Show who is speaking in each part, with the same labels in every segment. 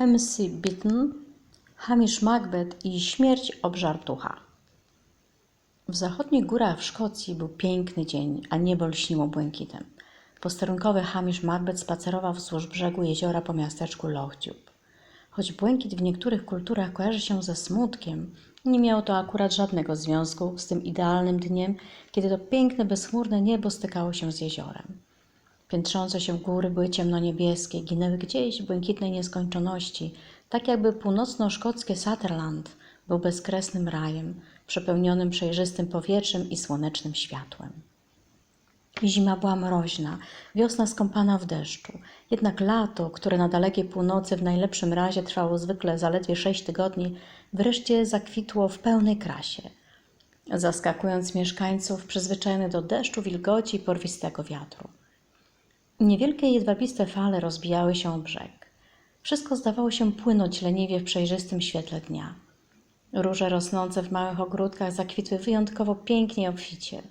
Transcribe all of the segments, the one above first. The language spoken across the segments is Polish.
Speaker 1: MC Bitten, Hamish Macbeth i śmierć obżartucha. W zachodnich górach w Szkocji był piękny dzień, a niebo lśniło błękitem. Posterunkowy Hamish Macbeth spacerował wzdłuż brzegu jeziora po miasteczku Lochtube. Choć błękit w niektórych kulturach kojarzy się ze smutkiem, nie miało to akurat żadnego związku z tym idealnym dniem, kiedy to piękne, bezchmurne niebo stykało się z jeziorem. Piętrzące się góry były ciemnoniebieskie, ginęły gdzieś w błękitnej nieskończoności, tak jakby północno-szkockie Sutherland był bezkresnym rajem, przepełnionym przejrzystym powietrzem i słonecznym światłem. Zima była mroźna, wiosna skąpana w deszczu. Jednak lato, które na dalekiej północy w najlepszym razie trwało zwykle zaledwie sześć tygodni, wreszcie zakwitło w pełnej krasie, zaskakując mieszkańców przyzwyczajonych do deszczu, wilgoci i porwistego wiatru. Niewielkie jedwabiste fale rozbijały się o brzeg. Wszystko zdawało się płynąć leniwie w przejrzystym świetle dnia. Róże rosnące w małych ogródkach zakwitły wyjątkowo pięknie i obficie.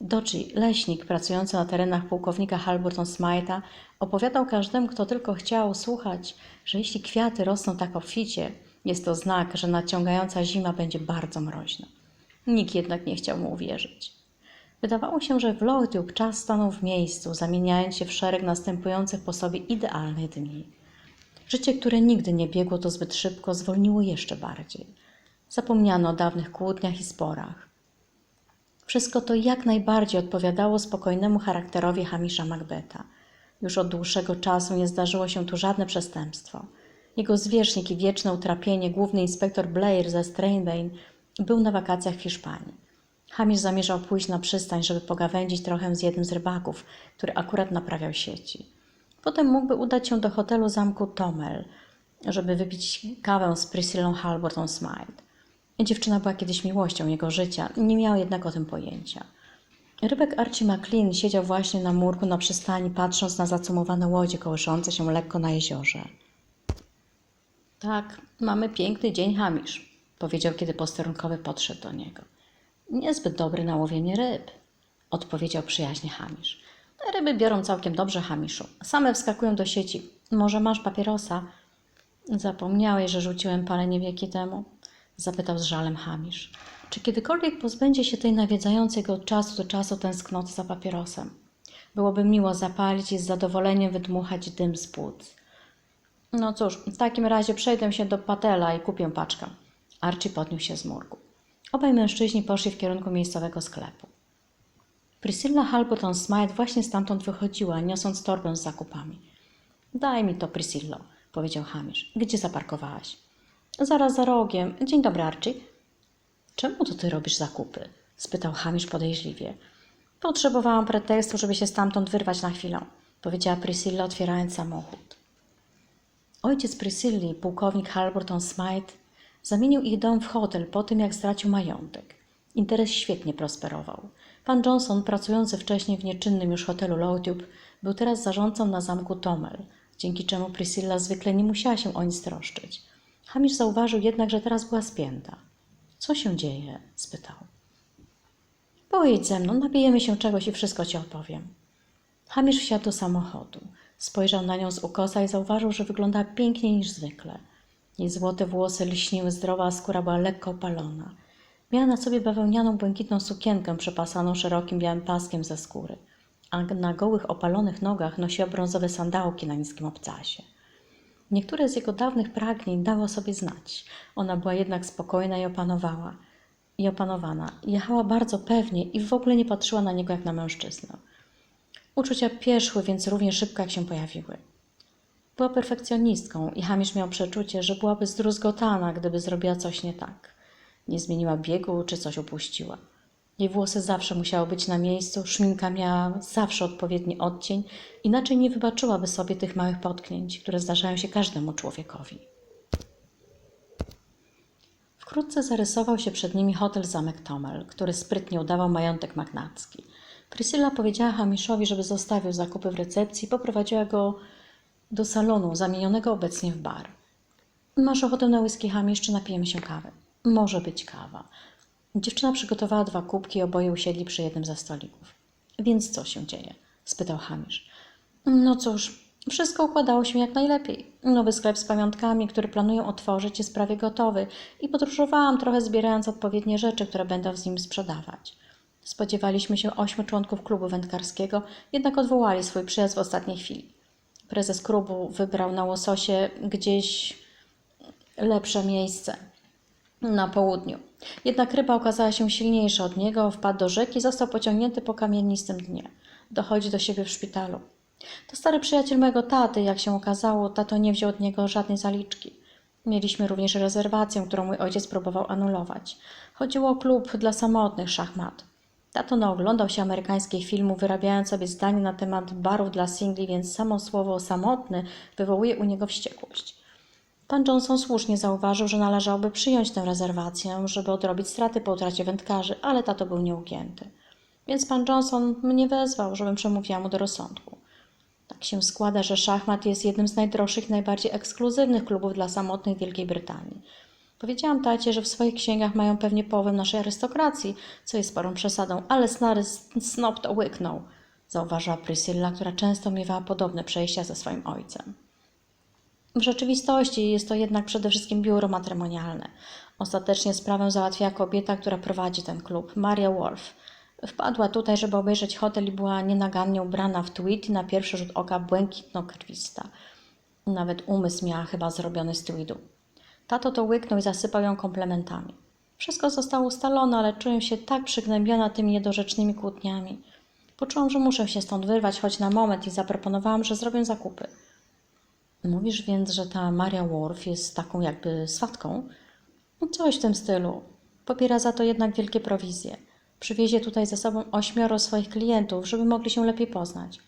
Speaker 1: Doci, leśnik pracujący na terenach pułkownika Halburton Smite'a, opowiadał każdemu, kto tylko chciał słuchać, że jeśli kwiaty rosną tak obficie, jest to znak, że nadciągająca zima będzie bardzo mroźna. Nikt jednak nie chciał mu uwierzyć. Wydawało się, że w Lochtube czas stanął w miejscu, zamieniając się w szereg następujących po sobie idealnych dni. Życie, które nigdy nie biegło to zbyt szybko, zwolniło jeszcze bardziej. Zapomniano o dawnych kłótniach i sporach. Wszystko to jak najbardziej odpowiadało spokojnemu charakterowi Hamisha Macbeta. Już od dłuższego czasu nie zdarzyło się tu żadne przestępstwo. Jego zwierzchnik i wieczne utrapienie, główny inspektor Blair ze Strainbane, był na wakacjach w Hiszpanii. Hamish zamierzał pójść na przystań, żeby pogawędzić trochę z jednym z rybaków, który akurat naprawiał sieci. Potem mógłby udać się do hotelu zamku Tomel, żeby wypić kawę z Priscillą Halborton Smite. Dziewczyna była kiedyś miłością jego życia, nie miał jednak o tym pojęcia. Rybek Archie McLean siedział właśnie na murku na przystani, patrząc na zacumowane łodzie kołyszące się lekko na jeziorze. Tak, mamy piękny dzień, Hamisz, powiedział, kiedy posterunkowy podszedł do niego. Niezbyt dobry na łowienie ryb, odpowiedział przyjaźnie Hamisz. Ryby biorą całkiem dobrze, Hamiszu. Same wskakują do sieci. Może masz papierosa? Zapomniałeś, że rzuciłem palenie wieki temu? Zapytał z żalem Hamisz. Czy kiedykolwiek pozbędzie się tej nawiedzającej go od czasu do czasu tęsknoty za papierosem? Byłoby miło zapalić i z zadowoleniem wydmuchać dym z płuc. No cóż, w takim razie przejdę się do Patela i kupię paczkę. Archie podniósł się z murku. Obaj mężczyźni poszli w kierunku miejscowego sklepu. Priscilla Halberton Smite właśnie stamtąd wychodziła, niosąc torbę z zakupami. Daj mi to, Priscillo, powiedział Hamish. Gdzie zaparkowałaś? Zaraz za rogiem. Dzień dobry, Archie. Czemu to ty robisz zakupy? spytał Hamish podejrzliwie. Potrzebowałam pretekstu, żeby się stamtąd wyrwać na chwilę, powiedziała Priscilla, otwierając samochód. Ojciec Priscilli, pułkownik Halberton Smite, zamienił ich dom w hotel po tym, jak stracił majątek. Interes świetnie prosperował. Pan Johnson, pracujący wcześniej w nieczynnym już hotelu Lowtube, był teraz zarządcą na zamku Tomel, dzięki czemu Priscilla zwykle nie musiała się o nic troszczyć. Hamish zauważył jednak, że teraz była spięta. Co się dzieje? spytał. Pojedź ze mną, napijemy się czegoś i wszystko ci opowiem. Hamish wsiadł do samochodu. Spojrzał na nią z ukosa i zauważył, że wyglądała piękniej niż zwykle. Jej złote włosy lśniły zdrowa, a skóra była lekko opalona. Miała na sobie bawełnianą, błękitną sukienkę przepasaną szerokim białym paskiem ze skóry, a na gołych, opalonych nogach nosiła brązowe sandałki na niskim obcasie. Niektóre z jego dawnych pragnień dały o sobie znać. Ona była jednak spokojna i opanowała. I opanowana. Jechała bardzo pewnie i w ogóle nie patrzyła na niego jak na mężczyznę. Uczucia pieszły, więc równie szybko jak się pojawiły. Była perfekcjonistką i Hamish miał przeczucie, że byłaby zdruzgotana, gdyby zrobiła coś nie tak. Nie zmieniła biegu czy coś upuściła. Jej włosy zawsze musiały być na miejscu, szminka miała zawsze odpowiedni odcień, inaczej nie wybaczyłaby sobie tych małych potknięć, które zdarzają się każdemu człowiekowi. Wkrótce zarysował się przed nimi hotel Zamek Tomel, który sprytnie udawał majątek magnacki. Priscilla powiedziała Hamiszowi, żeby zostawił zakupy w recepcji i poprowadziła go do salonu zamienionego obecnie w bar. Masz ochotę na whisky, Hamish, czy napijemy się kawy? Może być kawa. Dziewczyna przygotowała dwa kubki oboje usiedli przy jednym ze stolików. Więc co się dzieje? spytał Hamish. No cóż, Wszystko układało się jak najlepiej. Nowy sklep z pamiątkami, który planują otworzyć, jest prawie gotowy i podróżowałam trochę zbierając odpowiednie rzeczy, które będą z nim sprzedawać. Spodziewaliśmy się ośmiu członków klubu wędkarskiego, jednak odwołali swój przyjazd w ostatniej chwili. Prezes klubu wybrał na łososie gdzieś lepsze miejsce na południu. Jednak ryba okazała się silniejsza od niego, wpadł do rzeki i został pociągnięty po kamienistym dnie. Dochodzi do siebie w szpitalu. To stary przyjaciel mojego taty, jak się okazało, tato nie wziął od niego żadnej zaliczki. Mieliśmy również rezerwację, którą mój ojciec próbował anulować. Chodziło o klub dla samotnych szachmat. Tato naoglądał się amerykańskich filmów, wyrabiając sobie zdanie na temat barów dla singli, więc samo słowo samotny wywołuje u niego wściekłość. Pan Johnson słusznie zauważył, że należałoby przyjąć tę rezerwację, żeby odrobić straty po utracie wędkarzy, ale tato był nieugięty. Więc pan Johnson mnie wezwał, żebym przemówiła mu do rozsądku. Tak się składa, że szachmat jest jednym z najdroższych najbardziej ekskluzywnych klubów dla samotnych w Wielkiej Brytanii. Powiedziałam tacie, że w swoich księgach mają pewnie połowę naszej arystokracji, co jest sporą przesadą, ale snary snop to łyknął, zauważyła Priscilla, która często miewała podobne przejścia ze swoim ojcem. W rzeczywistości jest to jednak przede wszystkim biuro matrymonialne. Ostatecznie sprawę załatwiła kobieta, która prowadzi ten klub, Maria Wolf. Wpadła tutaj, żeby obejrzeć hotel i była nienagannie ubrana w tweed i na pierwszy rzut oka błękitno-krwista. Nawet umysł miała chyba zrobiony z tweedu. Tato to łyknął i zasypał ją komplementami. Wszystko zostało ustalone, ale czuję się tak przygnębiona tymi niedorzecznymi kłótniami. Poczułam, że muszę się stąd wyrwać choć na moment i zaproponowałam, że zrobię zakupy. Mówisz więc, że ta Maria Worf jest taką jakby swatką? No Coś w tym stylu. Pobiera za to jednak wielkie prowizje. Przywiezie tutaj ze sobą ośmioro swoich klientów, żeby mogli się lepiej poznać.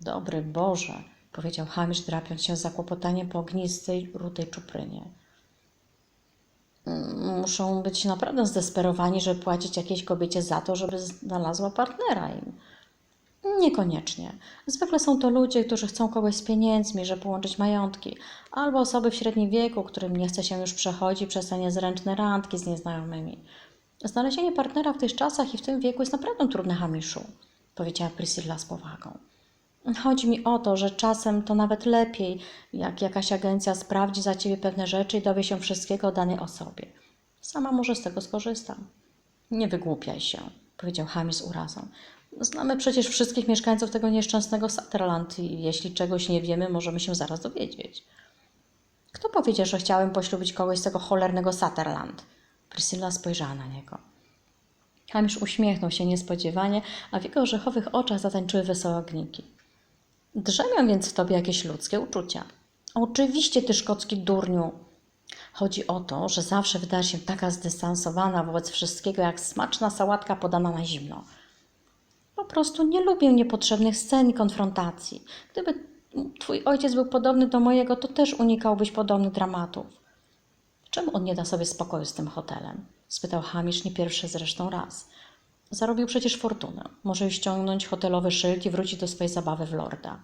Speaker 1: Dobry Boże, powiedział Hamish, drapiąc się z zakłopotaniem po ognistej, rudej czuprynie. Muszą być naprawdę zdesperowani, żeby płacić jakiejś kobiecie za to, żeby znalazła partnera im. Niekoniecznie. Zwykle są to ludzie, którzy chcą kogoś z pieniędzmi, żeby połączyć majątki, albo osoby w średnim wieku, którym nie chce się już przechodzić przez te niezręczne randki z nieznajomymi. Znalezienie partnera w tych czasach i w tym wieku jest naprawdę trudne, Hamiszu, powiedziała Priscilla z powagą. Chodzi mi o to, że czasem to nawet lepiej, jak jakaś agencja sprawdzi za ciebie pewne rzeczy i dowie się wszystkiego o danej osobie. Sama może z tego skorzystam. Nie wygłupiaj się, powiedział Hamis z urazą. Znamy przecież wszystkich mieszkańców tego nieszczęsnego Sutherland i jeśli czegoś nie wiemy, możemy się zaraz dowiedzieć. Kto powiedział, że chciałem poślubić kogoś z tego cholernego Sutherland? Priscilla spojrzała na niego. Hamish uśmiechnął się niespodziewanie, a w jego orzechowych oczach zatańczyły wesołe ogniki. Drzemią więc w tobie jakieś ludzkie uczucia. Oczywiście, ty szkocki durniu. Chodzi o to, że zawsze wydajesz się taka zdystansowana wobec wszystkiego, jak smaczna sałatka podana na zimno. Po prostu nie lubię niepotrzebnych scen i konfrontacji. Gdyby twój ojciec był podobny do mojego, to też unikałbyś podobnych dramatów. Czemu on nie da sobie spokoju z tym hotelem? spytał Hamish nie pierwszy zresztą raz. Zarobił przecież fortunę. Może ściągnąć hotelowy szyld i wrócić do swojej zabawy w lorda.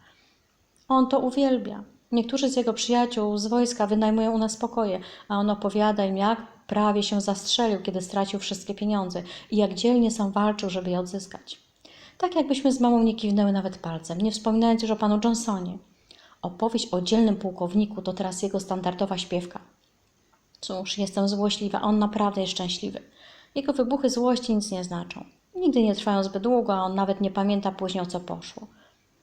Speaker 1: On to uwielbia. Niektórzy z jego przyjaciół z wojska wynajmują u nas pokoje, a on opowiada im, jak prawie się zastrzelił, kiedy stracił wszystkie pieniądze i jak dzielnie sam walczył, żeby je odzyskać. Tak jakbyśmy z mamą nie kiwnęły nawet palcem, nie wspominając już o panu Johnsonie. Opowieść o dzielnym pułkowniku to teraz jego standardowa śpiewka. Cóż, jestem złośliwa, on naprawdę jest szczęśliwy. Jego wybuchy złości nic nie znaczą. Nigdy nie trwają zbyt długo, a on nawet nie pamięta później o co poszło.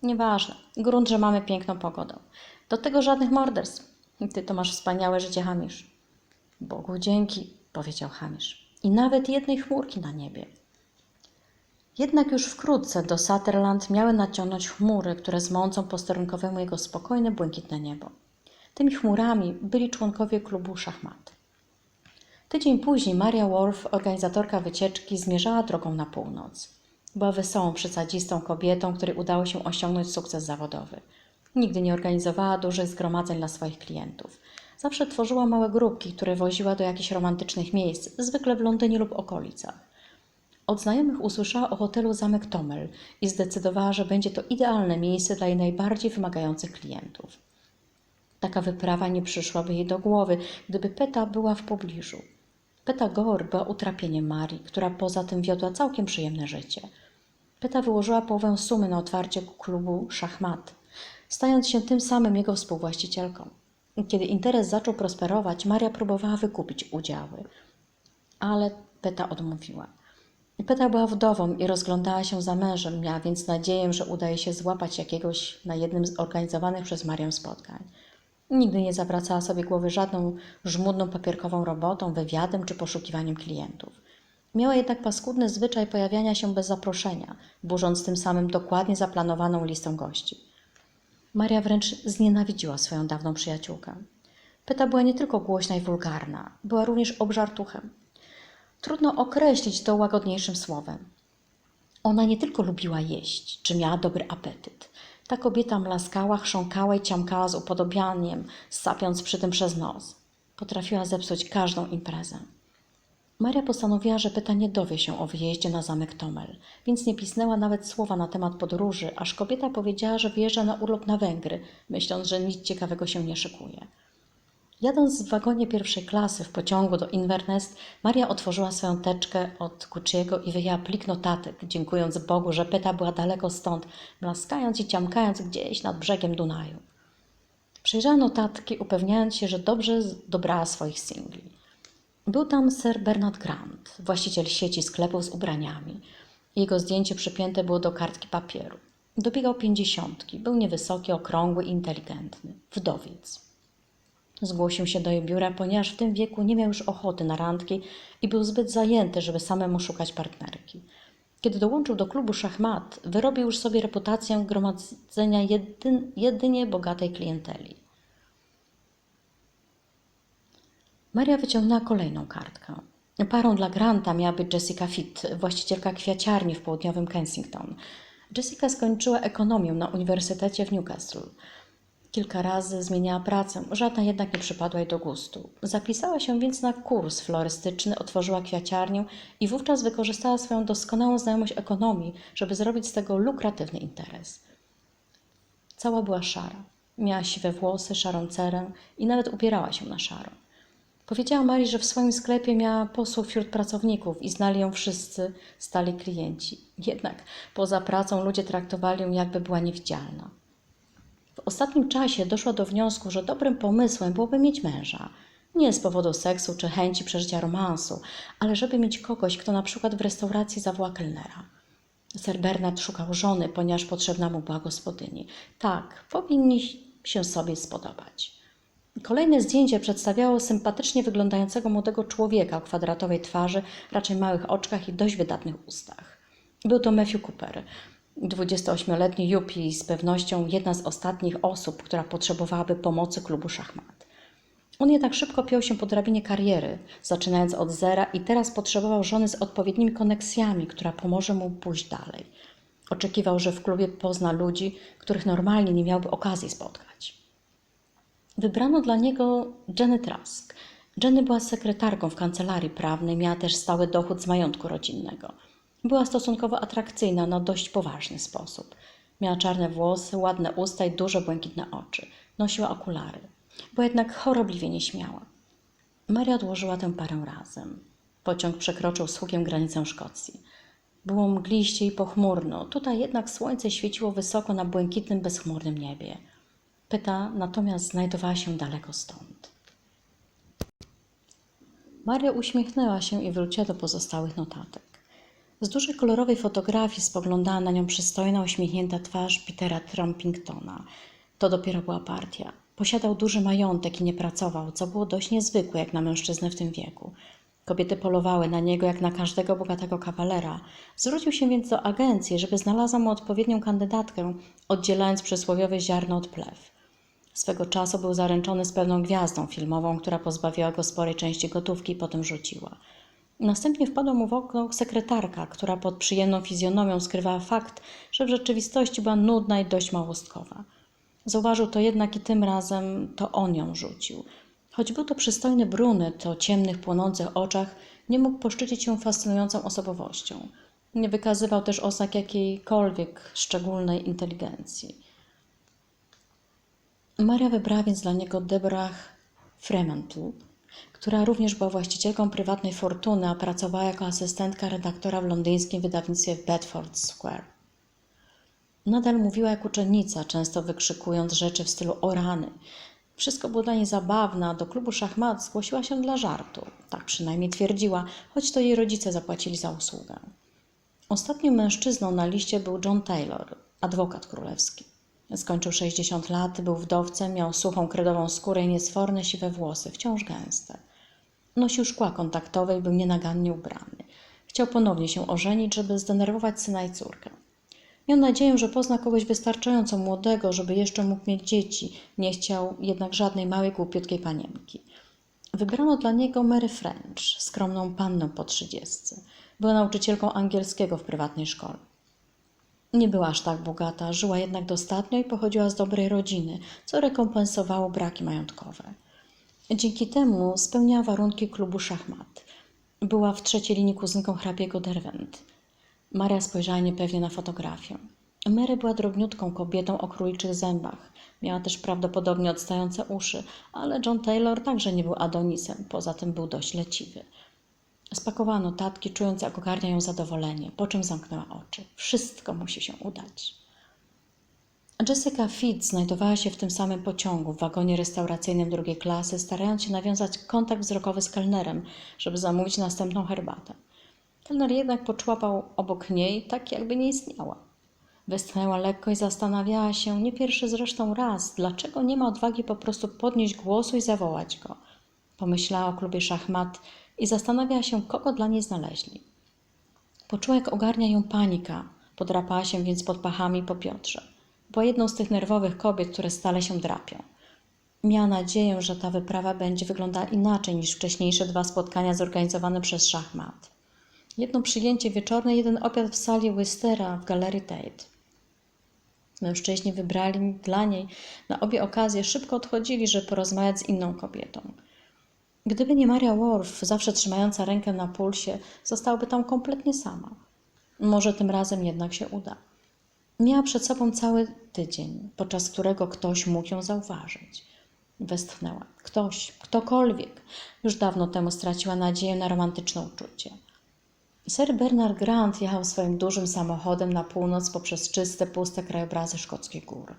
Speaker 1: Nieważne. Grunt, że mamy piękną pogodę. Do tego żadnych morderstw. Ty to masz wspaniałe życie, Hamisz. Bogu dzięki, powiedział Hamisz. I nawet jednej chmurki na niebie. Jednak już wkrótce do Sutherland miały naciągnąć chmury, które zmącą posterunkowemu jego spokojne, błękitne niebo. Tymi chmurami byli członkowie klubu szachmat. Tydzień później Maria Worf, organizatorka wycieczki, zmierzała drogą na północ. Była wesołą, przesadzistą kobietą, której udało się osiągnąć sukces zawodowy. Nigdy nie organizowała dużych zgromadzeń dla swoich klientów. Zawsze tworzyła małe grupki, które woziła do jakichś romantycznych miejsc, zwykle w Londynie lub okolicach. Od znajomych usłyszała o hotelu Zamek Tomel i zdecydowała, że będzie to idealne miejsce dla jej najbardziej wymagających klientów. Taka wyprawa nie przyszłaby jej do głowy, gdyby Peta była w pobliżu. Peta Gore była utrapieniem Marii, która poza tym wiodła całkiem przyjemne życie. Peta wyłożyła połowę sumy na otwarcie klubu szachmat. stając się tym samym jego współwłaścicielką. Kiedy interes zaczął prosperować, Maria próbowała wykupić udziały, ale Peta odmówiła. Peta była wdową i rozglądała się za mężem, miała więc nadzieję, że uda jej się złapać jakiegoś na jednym z organizowanych przez Marię spotkań. Nigdy nie zawracała sobie głowy żadną żmudną papierkową robotą, wywiadem czy poszukiwaniem klientów. Miała jednak paskudny zwyczaj pojawiania się bez zaproszenia, burząc tym samym dokładnie zaplanowaną listę gości. Maria wręcz znienawidziła swoją dawną przyjaciółkę. Pyta była nie tylko głośna i wulgarna, była również obżartuchem. Trudno określić to łagodniejszym słowem. Ona nie tylko lubiła jeść, czy miała dobry apetyt. Ta kobieta mlaskała, chrząkała i ciamkała z upodobianiem, sapiąc przy tym przez nos. Potrafiła zepsuć każdą imprezę. Maria postanowiła, że pyta nie dowie się o wyjeździe na zamek Tomel, więc nie pisnęła nawet słowa na temat podróży, aż kobieta powiedziała, że wyjeżdża na urlop na Węgry, myśląc, że nic ciekawego się nie szykuje. Jadąc w wagonie pierwszej klasy w pociągu do Inverness, Maria otworzyła swoją teczkę od Gucci'ego i wyjęła plik notatek, dziękując Bogu, że pyta była daleko stąd, blaskając i ciamkając gdzieś nad brzegiem Dunaju. Przejrzała notatki, upewniając się, że dobrze dobrała swoich singli. Był tam Sir Bernard Grant, właściciel sieci sklepów z ubraniami. Jego zdjęcie przypięte było do kartki papieru. Dobiegał pięćdziesiątki, był niewysoki, okrągły i inteligentny. Wdowiec. Zgłosił się do jej biura, ponieważ w tym wieku nie miał już ochoty na randki i był zbyt zajęty, żeby samemu szukać partnerki. Kiedy dołączył do klubu szachmat, wyrobił już sobie reputację gromadzenia jedyn, jedynie bogatej klienteli. Maria wyciągnęła kolejną kartkę. Parą dla Granta miała być Jessica Fitt, właścicielka kwiaciarni w południowym Kensington. Jessica skończyła ekonomię na Uniwersytecie w Newcastle. Kilka razy zmieniała pracę, żadna jednak nie przypadła jej do gustu. Zapisała się więc na kurs florystyczny, otworzyła kwiaciarnię i wówczas wykorzystała swoją doskonałą znajomość ekonomii, żeby zrobić z tego lukratywny interes. Cała była szara. Miała siwe włosy, szarą cerę i nawet ubierała się na szaro. Powiedziała Marii, że w swoim sklepie miała posłów wśród pracowników i znali ją wszyscy stali klienci. Jednak poza pracą ludzie traktowali ją jakby była niewidzialna. W ostatnim czasie doszła do wniosku, że dobrym pomysłem byłoby mieć męża. Nie z powodu seksu czy chęci przeżycia romansu, ale żeby mieć kogoś, kto na przykład w restauracji zawoła kelnera. Sir Bernard szukał żony, ponieważ potrzebna mu była gospodyni. Tak, powinni się sobie spodobać. Kolejne zdjęcie przedstawiało sympatycznie wyglądającego młodego człowieka o kwadratowej twarzy, raczej małych oczkach i dość wydatnych ustach. Był to Matthew Cooper, 28-letni Yuppie, z pewnością jedna z ostatnich osób, która potrzebowałaby pomocy klubu szachmat. On jednak szybko piął się po drabinie kariery, zaczynając od zera i teraz potrzebował żony z odpowiednimi koneksjami, która pomoże mu pójść dalej. Oczekiwał, że w klubie pozna ludzi, których normalnie nie miałby okazji spotkać. Wybrano dla niego Jenny Trask. Jenny była sekretarką w kancelarii prawnej, miała też stały dochód z majątku rodzinnego. Była stosunkowo atrakcyjna na dość poważny sposób. Miała czarne włosy, ładne usta i duże błękitne oczy. Nosiła okulary. Była jednak chorobliwie nieśmiała. Maria odłożyła tę parę razem. Pociąg przekroczył z hukiem granicę Szkocji. Było mgliście i pochmurno, tutaj jednak słońce świeciło wysoko na błękitnym, bezchmurnym niebie. Pyta natomiast znajdowała się daleko stąd. Maria uśmiechnęła się i wróciła do pozostałych notatek. Z dużej kolorowej fotografii spoglądała na nią przystojna, uśmiechnięta twarz Petera Trumpingtona. To dopiero była partia. Posiadał duży majątek i nie pracował, co było dość niezwykłe jak na mężczyznę w tym wieku. Kobiety polowały na niego jak na każdego bogatego kawalera. Zwrócił się więc do agencji, żeby znalazła mu odpowiednią kandydatkę, oddzielając przysłowiowe ziarno od plew. Swego czasu był zaręczony z pewną gwiazdą filmową, która pozbawiła go sporej części gotówki i potem rzuciła. Następnie wpadła mu w oko sekretarka, która pod przyjemną fizjonomią skrywała fakt, że w rzeczywistości była nudna i dość małostkowa. Zauważył to jednak i tym razem to on ją rzucił. Choć był to przystojny brunet o ciemnych, płonących oczach, nie mógł poszczycić się fascynującą osobowością. Nie wykazywał też osak jakiejkolwiek szczególnej inteligencji. Maria wybrała więc dla niego Deborah Fremantle, która również była właścicielką prywatnej fortuny, a pracowała jako asystentka redaktora w londyńskim wydawnictwie Bedford Square. Nadal mówiła jak uczennica, często wykrzykując rzeczy w stylu o rany. Wszystko było dla niej zabawne, a do klubu szachmat zgłosiła się dla żartu. Tak przynajmniej twierdziła, choć to jej rodzice zapłacili za usługę. Ostatnim mężczyzną na liście był John Taylor, adwokat królewski. Skończył 60 lat, był wdowcem, miał suchą kredową skórę i niesforne siwe włosy, wciąż gęste. Nosił szkła kontaktowe i był nienagannie ubrany. Chciał ponownie się ożenić, żeby zdenerwować syna i córkę. Miał nadzieję, że pozna kogoś wystarczająco młodego, żeby jeszcze mógł mieć dzieci. Nie chciał jednak żadnej małej, głupiutkiej panienki. Wybrano dla niego Mary French, skromną panną po trzydziestce. Była nauczycielką angielskiego w prywatnej szkole. Nie była aż tak bogata, żyła jednak dostatnio i pochodziła z dobrej rodziny, co rekompensowało braki majątkowe. Dzięki temu spełniała warunki klubu szachmat. Była w trzeciej linii kuzynką hrabiego Derwent. Maria spojrzała niepewnie na fotografię. Mary była drobniutką kobietą o króliczych zębach. Miała też prawdopodobnie odstające uszy, ale John Taylor także nie był Adonisem, poza tym był dość leciwy. Spakowała notatki, czując jak ogarnia ją zadowolenie, po czym zamknęła oczy. Wszystko musi się udać. Jessica Fitz znajdowała się w tym samym pociągu, w wagonie restauracyjnym drugiej klasy, starając się nawiązać kontakt wzrokowy z kelnerem, żeby zamówić następną herbatę. Kelner jednak poczłapał obok niej, tak jakby nie istniała. Westchnęła lekko i zastanawiała się, nie pierwszy zresztą raz, dlaczego nie ma odwagi po prostu podnieść głosu i zawołać go. Pomyślała o klubie szachmat i zastanawiała się, kogo dla niej znaleźli. Poczuła, jak ogarnia ją panika, podrapała się więc pod pachami po Piotrze. Była jedną z tych nerwowych kobiet, które stale się drapią. Miała nadzieję, że ta wyprawa będzie wyglądała inaczej niż wcześniejsze dwa spotkania zorganizowane przez szachmat. Jedno przyjęcie wieczorne, jeden obiad w sali Wystera w galerii Tate. Mężczyźni wybrali dla niej na obie okazje szybko odchodzili, żeby porozmawiać z inną kobietą. Gdyby nie Maria Worf, zawsze trzymająca rękę na pulsie, zostałaby tam kompletnie sama. Może tym razem jednak się uda. Miała przed sobą cały tydzień, podczas którego ktoś mógł ją zauważyć. Westchnęła. Ktoś, ktokolwiek. Już dawno temu straciła nadzieję na romantyczne uczucie. Sir Bernard Grant jechał swoim dużym samochodem na północ poprzez czyste, puste krajobrazy szkockich gór.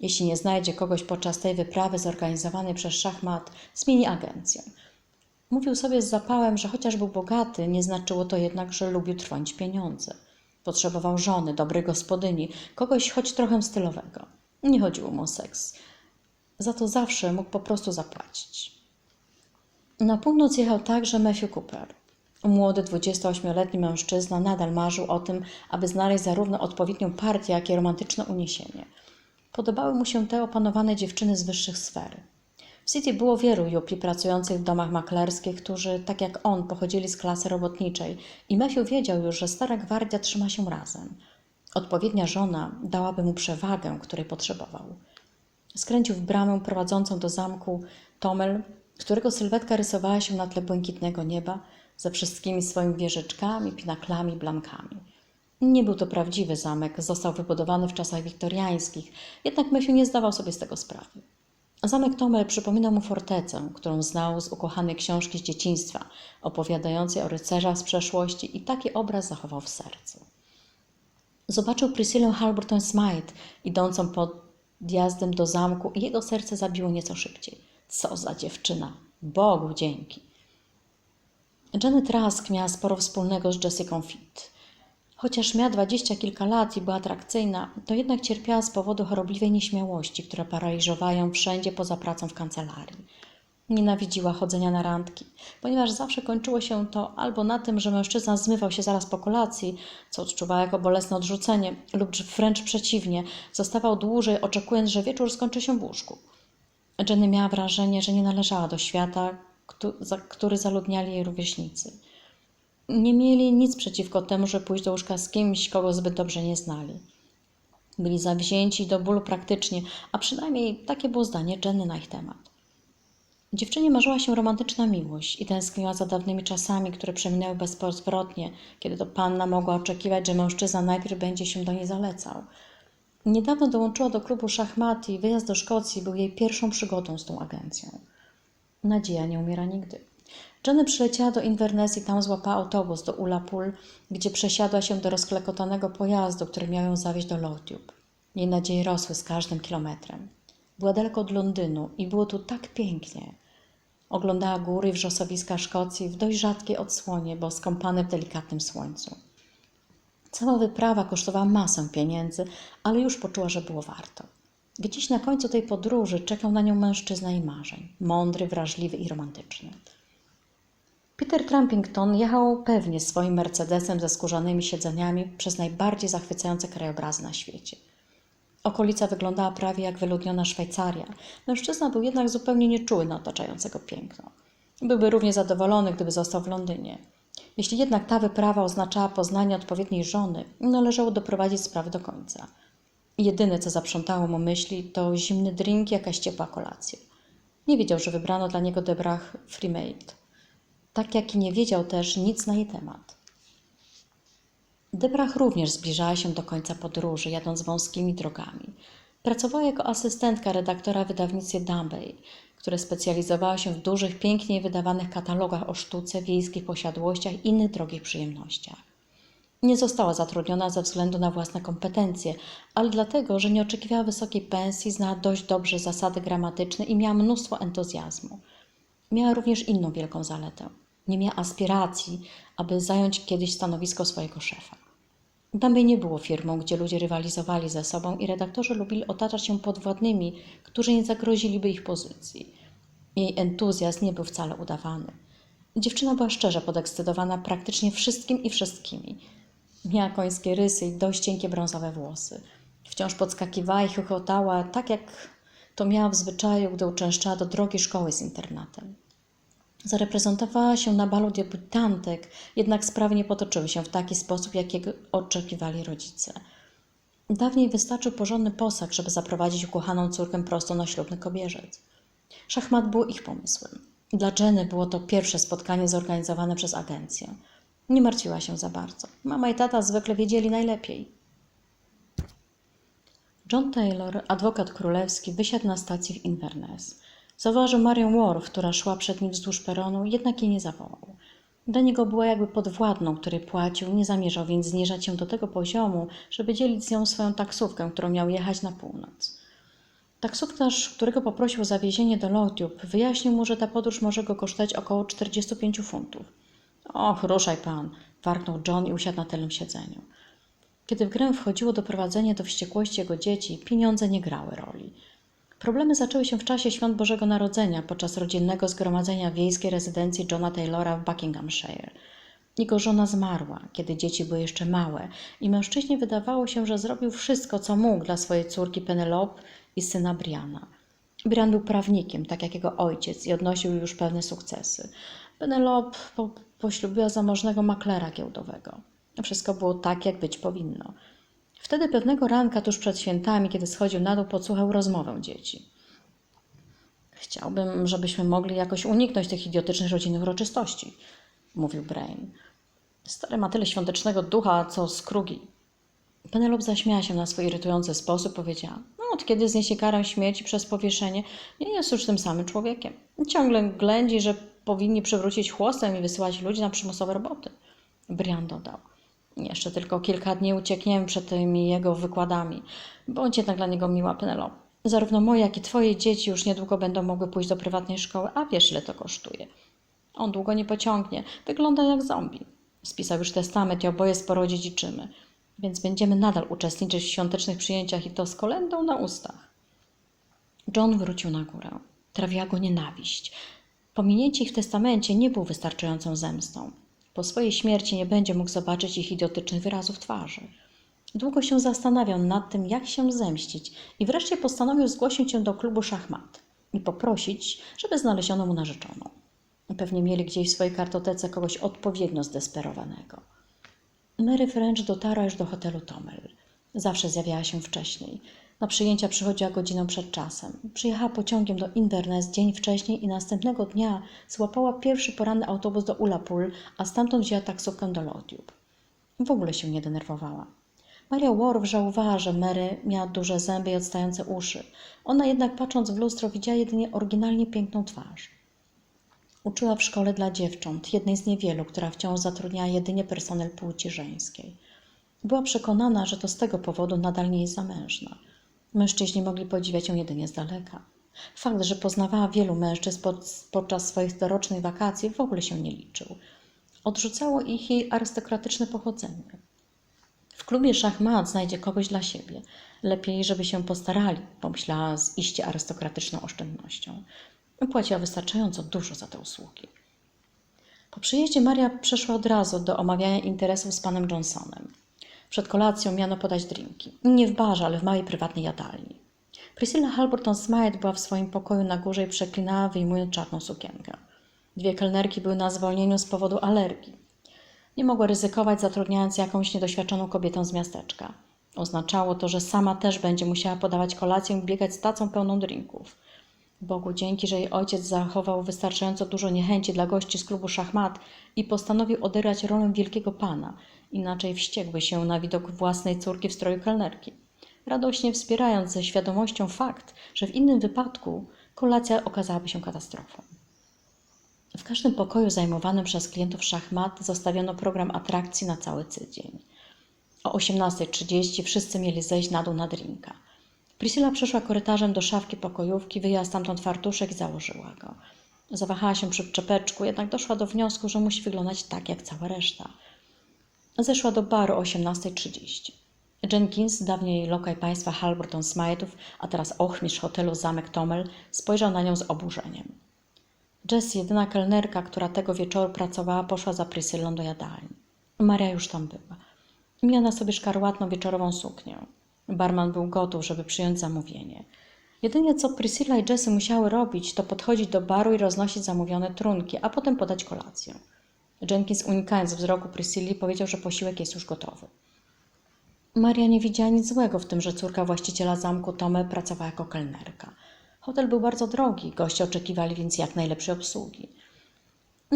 Speaker 1: Jeśli nie znajdzie kogoś podczas tej wyprawy zorganizowanej przez szachmat, zmieni agencję. Mówił sobie z zapałem, że chociaż był bogaty, nie znaczyło to jednak, że lubił trwonić pieniądze. Potrzebował żony, dobrej gospodyni, kogoś choć trochę stylowego. Nie chodziło mu o seks. Za to zawsze mógł po prostu zapłacić. Na północ jechał także Matthew Cooper. Młody, 28-letni mężczyzna nadal marzył o tym, aby znaleźć zarówno odpowiednią partię, jak i romantyczne uniesienie. Podobały mu się te opanowane dziewczyny z wyższych sfer. W City było wielu jupi pracujących w domach maklerskich, którzy, tak jak on, pochodzili z klasy robotniczej i Matthew wiedział już, że stara gwardia trzyma się razem. Odpowiednia żona dałaby mu przewagę, której potrzebował. Skręcił w bramę prowadzącą do zamku Tomel, którego sylwetka rysowała się na tle błękitnego nieba, ze wszystkimi swoimi wieżyczkami, pinaklami, blamkami. Nie był to prawdziwy zamek, został wybudowany w czasach wiktoriańskich, jednak Matthew nie zdawał sobie z tego sprawy. Zamek Tomel przypominał mu fortecę, którą znał z ukochanej książki z dzieciństwa, opowiadającej o rycerzach z przeszłości i taki obraz zachował w sercu. Zobaczył Priscillę Halberton Smythe, idącą podjazdem do zamku i jego serce zabiło nieco szybciej. Co za dziewczyna! Bogu dzięki! Janet Rask miała sporo wspólnego z Jessica Fit. Chociaż miała dwadzieścia kilka lat i była atrakcyjna, to jednak cierpiała z powodu chorobliwej nieśmiałości, która paraliżowała ją wszędzie poza pracą w kancelarii. Nienawidziła chodzenia na randki, ponieważ zawsze kończyło się to albo na tym, że mężczyzna zmywał się zaraz po kolacji, co odczuwała jako bolesne odrzucenie, lub wręcz przeciwnie, zostawał dłużej, oczekując, że wieczór skończy się w łóżku. Jenny miała wrażenie, że nie należała do świata, który zaludniali jej rówieśnicy. Nie mieli nic przeciwko temu, że pójść do łóżka z kimś, kogo zbyt dobrze nie znali. Byli zawzięci do bólu praktycznie, a przynajmniej takie było zdanie Jenny na ich temat. Dziewczynie marzyła się romantyczna miłość i tęskniła za dawnymi czasami, które przeminęły bezpowrotnie, kiedy to panna mogła oczekiwać, że mężczyzna najpierw będzie się do niej zalecał. Niedawno dołączyła do klubu szachmat i wyjazd do Szkocji był jej pierwszą przygodą z tą agencją. Nadzieja nie umiera nigdy. Jenny przyleciała do Inverness i tam złapała autobus do Ullapul, gdzie przesiadła się do rozklekotanego pojazdu, który miał ją zawieźć do Lowtube. Jej nadzieje rosły z każdym kilometrem. Była daleko od Londynu i było tu tak pięknie. Oglądała góry i wrzosowiska Szkocji w dość rzadkiej odsłonie, bo skąpane w delikatnym słońcu. Cała wyprawa kosztowała masę pieniędzy, ale już poczuła, że było warto. Gdzieś na końcu tej podróży czekał na nią mężczyzna jej marzeń, mądry, wrażliwy i romantyczny. Peter Trumpington jechał pewnie swoim Mercedesem ze skórzanymi siedzeniami przez najbardziej zachwycające krajobrazy na świecie. Okolica wyglądała prawie jak wyludniona Szwajcaria. Mężczyzna był jednak zupełnie nieczuły na otaczającego piękno. Byłby równie zadowolony, gdyby został w Londynie. Jeśli jednak ta wyprawa oznaczała poznanie odpowiedniej żony, należało doprowadzić sprawę do końca. Jedyne, co zaprzątało mu myśli, to zimny drink i jakaś ciepła kolacja. Nie wiedział, że wybrano dla niego Debrach Freemaid. Tak jak i nie wiedział też nic na jej temat. Debrach również zbliżała się do końca podróży, jadąc wąskimi drogami. Pracowała jako asystentka redaktora w wydawnictwie Dumbay, które specjalizowało się w dużych, pięknie wydawanych katalogach o sztuce, wiejskich posiadłościach i innych drogich przyjemnościach. Nie została zatrudniona ze względu na własne kompetencje, ale dlatego, że nie oczekiwała wysokiej pensji, znała dość dobrze zasady gramatyczne i miała mnóstwo entuzjazmu. Miała również inną wielką zaletę. Nie miała aspiracji, aby zająć kiedyś stanowisko swojego szefa. Dumbay nie było firmą, gdzie ludzie rywalizowali ze sobą i redaktorzy lubili otaczać się podwładnymi, którzy nie zagroziliby ich pozycji. Jej entuzjazm nie był wcale udawany. Dziewczyna była szczerze podekscytowana praktycznie wszystkim i wszystkimi. Miała końskie rysy i dość cienkie brązowe włosy. Wciąż podskakiwała i chuchotała, tak jak to miała w zwyczaju, gdy uczęszczała do drogiej szkoły z internatem. Zareprezentowała się na balu debiutantek, jednak sprawy nie potoczyły się w taki sposób, jakiego oczekiwali rodzice. Dawniej wystarczył porządny posag, żeby zaprowadzić ukochaną córkę prosto na ślubny kobierzec. Szachmat był ich pomysłem. Dla Jenny było to pierwsze spotkanie zorganizowane przez agencję. Nie martwiła się za bardzo. Mama i tata zwykle wiedzieli najlepiej. John Taylor, adwokat królewski, wysiadł na stacji w Inverness. Zauważył Marię Worf, która szła przed nim wzdłuż peronu, jednak jej nie zawołał. Dla niego była jakby podwładną, który płacił, nie zamierzał więc zniżać się do tego poziomu, żeby dzielić z nią swoją taksówkę, którą miał jechać na północ. Taksówkarz, którego poprosił o zawiezienie do Lothiub, wyjaśnił mu, że ta podróż może go kosztować około 45 funtów. Och, ruszaj pan, warknął John i usiadł na tylnym siedzeniu. Kiedy w grę wchodziło doprowadzenie do wściekłości jego dzieci, pieniądze nie grały roli. Problemy zaczęły się w czasie świąt Bożego Narodzenia podczas rodzinnego zgromadzenia wiejskiej rezydencji Johna Taylora w Buckinghamshire. Jego żona zmarła, kiedy dzieci były jeszcze małe i mężczyźnie wydawało się, że zrobił wszystko, co mógł dla swojej córki Penelope i syna Briana. Brian był prawnikiem, tak jak jego ojciec i odnosił już pewne sukcesy. Penelope po, poślubiła zamożnego maklera giełdowego. Wszystko było tak, jak być powinno. Wtedy pewnego ranka, tuż przed świętami, kiedy schodził na dół, podsłuchał rozmowę dzieci. Chciałbym, żebyśmy mogli jakoś uniknąć tych idiotycznych rodzinnych uroczystości, mówił Brain. Stary ma tyle świątecznego ducha, co skrugi. Penelope zaśmiała się na swój irytujący sposób, powiedziała: No, od kiedy zniesie karę śmierci przez powieszenie, nie jest już tym samym człowiekiem. Ciągle ględzi, że powinni przywrócić chłostem i wysyłać ludzi na przymusowe roboty. Brian dodał: Jeszcze tylko kilka dni uciekniemy przed tymi jego wykładami. Bądź jednak dla niego miła, Penelope. Zarówno moje, jak i twoje dzieci już niedługo będą mogły pójść do prywatnej szkoły, a wiesz, ile to kosztuje. On długo nie pociągnie. Wygląda jak zombie. Spisał już testament i oboje sporo dziedziczymy więc będziemy nadal uczestniczyć w świątecznych przyjęciach i to z kolendą na ustach. John wrócił na górę. Trawiła go nienawiść. Pominięcie ich w testamencie nie był wystarczającą zemstą. Po swojej śmierci nie będzie mógł zobaczyć ich idiotycznych wyrazów twarzy. Długo się zastanawiał nad tym, jak się zemścić i wreszcie postanowił zgłosić się do klubu szachmat i poprosić, żeby znaleziono mu narzeczoną. Pewnie mieli gdzieś w swojej kartotece kogoś odpowiednio zdesperowanego. Mary French dotarła już do hotelu Tomel. Zawsze zjawiała się wcześniej. Na przyjęcia przychodziła godzinę przed czasem. Przyjechała pociągiem do Inverness dzień wcześniej i następnego dnia złapała pierwszy poranny autobus do Ullapool, a stamtąd wzięła taksówkę do Lothiub. W ogóle się nie denerwowała. Maria Worf żałowała, że Mary miała duże zęby i odstające uszy. Ona jednak patrząc w lustro widziała jedynie oryginalnie piękną twarz. Uczyła w szkole dla dziewcząt, jednej z niewielu, która wciąż zatrudniała jedynie personel płci żeńskiej. Była przekonana, że to z tego powodu nadal nie jest zamężna. Mężczyźni mogli podziwiać ją jedynie z daleka. Fakt, że poznawała wielu mężczyzn pod, podczas swoich dorocznych wakacji w ogóle się nie liczył. Odrzucało ich jej arystokratyczne pochodzenie. W klubie szachmat znajdzie kogoś dla siebie. Lepiej, żeby się postarali, pomyślała z iście arystokratyczną oszczędnością. Płaciła wystarczająco dużo za te usługi. Po przyjeździe Maria przeszła od razu do omawiania interesów z panem Johnsonem. Przed kolacją miano podać drinki. Nie w barze, ale w małej prywatnej jadalni. Priscilla Halberton Smythe była w swoim pokoju na górze i przeklinała, wyjmując czarną sukienkę. Dwie kelnerki były na zwolnieniu z powodu alergii. Nie mogła ryzykować, zatrudniając jakąś niedoświadczoną kobietę z miasteczka. Oznaczało to, że sama też będzie musiała podawać kolację i biegać z tacą pełną drinków. Bogu dzięki, że jej ojciec zachował wystarczająco dużo niechęci dla gości z klubu szachmat i postanowił odegrać rolę wielkiego pana, inaczej wściekłby się na widok własnej córki w stroju kelnerki, radośnie wspierając ze świadomością fakt, że w innym wypadku kolacja okazałaby się katastrofą. W każdym pokoju zajmowanym przez klientów szachmat zostawiono program atrakcji na cały tydzień. O 18.30 wszyscy mieli zejść na dół na drinka. Priscilla przeszła korytarzem do szafki pokojówki, wyjęła stamtąd fartuszek i założyła go. Zawahała się przy czepeczku, jednak doszła do wniosku, że musi wyglądać tak jak cała reszta. Zeszła do baru o 18.30. Jenkins, dawniej lokaj państwa Halberton Smythe'ów, a teraz ochmistrz hotelu Zamek Tomel, spojrzał na nią z oburzeniem. Jessie, jedyna kelnerka, która tego wieczoru pracowała, poszła za Priscillą do jadalni. Maria już tam była. Miała na sobie szkarłatną wieczorową suknię. Barman był gotów, żeby przyjąć zamówienie. Jedynie co Priscilla i Jessie musiały robić, to podchodzić do baru i roznosić zamówione trunki, a potem podać kolację. Jenkins, unikając wzroku Priscilli, powiedział, że posiłek jest już gotowy. Maria nie widziała nic złego w tym, że córka właściciela zamku Tome pracowała jako kelnerka. Hotel był bardzo drogi, goście oczekiwali więc jak najlepszej obsługi.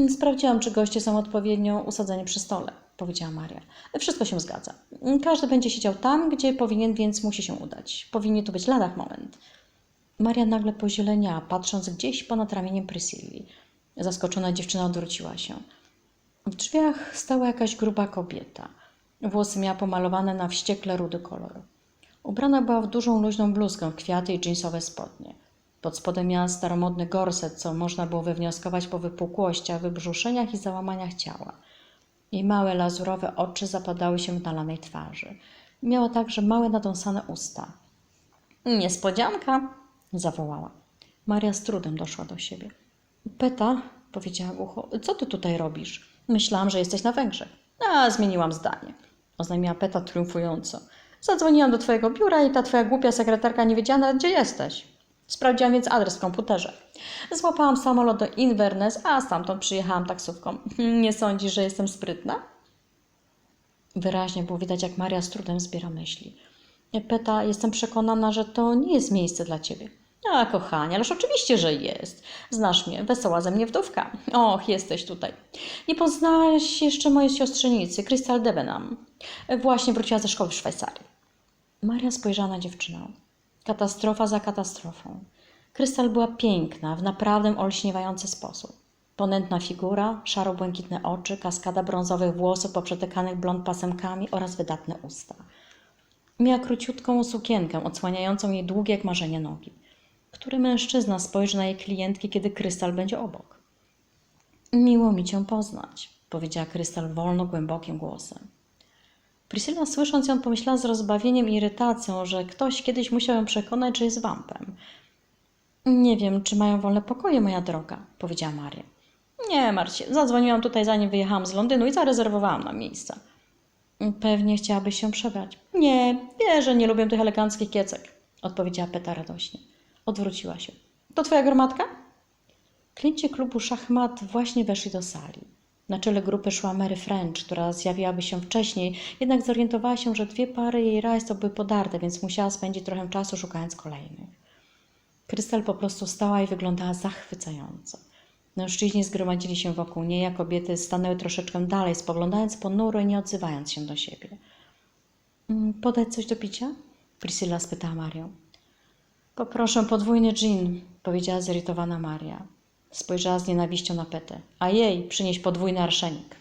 Speaker 1: Sprawdziłam, czy goście są odpowiednio usadzeni przy stole, powiedziała Maria. Wszystko się zgadza. Każdy będzie siedział tam, gdzie powinien, więc musi się udać. Powinien tu być ladach moment. Maria nagle pozieleniała, patrząc gdzieś ponad ramieniem Priscilli. Zaskoczona dziewczyna odwróciła się. W drzwiach stała jakaś gruba kobieta. Włosy miała pomalowane na wściekle rudy kolor. Ubrana była w dużą, luźną bluzkę, kwiaty i jeansowe spodnie. Pod spodem miała staromodny gorset, co można było wywnioskować po wypukłościach, wybrzuszeniach i załamaniach ciała. Jej małe, lazurowe oczy zapadały się w nalanej twarzy. Miała także małe, nadąsane usta. Niespodzianka! zawołała. Maria z trudem doszła do siebie. Peta, powiedziała głucho, co ty tutaj robisz? Myślałam, że jesteś na Węgrzech. A, zmieniłam zdanie, oznajmiła Peta triumfująco. Zadzwoniłam do twojego biura i ta twoja głupia sekretarka nie wiedziała nawet, gdzie jesteś. Sprawdziłam więc adres w komputerze. Złapałam samolot do Inverness, a stamtąd przyjechałam taksówką. Nie sądzisz, że jestem sprytna? Wyraźnie było widać, jak Maria z trudem zbiera myśli. Peta, jestem przekonana, że to nie jest miejsce dla ciebie. A, kochanie, ależ oczywiście, że jest. Znasz mnie, wesoła ze mnie wdówka. Och, jesteś tutaj. Nie poznałaś jeszcze mojej siostrzenicy, Crystal Debenham. Właśnie wróciła ze szkoły w Szwajcarii. Maria spojrzała na dziewczynę. Katastrofa za katastrofą. Krystal była piękna, w naprawdę olśniewający sposób. Ponętna figura, szaro-błękitne oczy, kaskada brązowych włosów poprzetykanych blond pasemkami oraz wydatne usta. Miała króciutką sukienkę odsłaniającą jej długie jak marzenie nogi. Który mężczyzna spojrzy na jej klientki, kiedy Krystal będzie obok? Miło mi cię poznać, powiedziała Krystal wolno, głębokim głosem. Priscilla słysząc ją pomyślała z rozbawieniem i irytacją, że ktoś kiedyś musiał ją przekonać, że jest wampem. Nie wiem, czy mają wolne pokoje, moja droga, powiedziała Maria. Nie martw się, zadzwoniłam tutaj zanim wyjechałam z Londynu i zarezerwowałam nam miejsce. Pewnie chciałabyś się przebrać. Nie, wiesz, że nie lubię tych eleganckich kiecek, odpowiedziała Peta radośnie. Odwróciła się. To twoja gromadka? Klienci klubu szachmat właśnie weszli do sali. Na czele grupy szła Mary French, która zjawiłaby się wcześniej, jednak zorientowała się, że dwie pary jej rajstop były podarte, więc musiała spędzić trochę czasu szukając kolejnych. Krystal po prostu stała i wyglądała zachwycająco. Mężczyźni zgromadzili się wokół niej, a kobiety stanęły troszeczkę dalej, spoglądając ponuro i nie odzywając się do siebie. "Mm, Podać coś do picia? Priscilla spytała Marię. Poproszę podwójny gin, powiedziała zirytowana Maria. Spojrzała z nienawiścią na Petę. A jej, przynieś podwójny arszenik.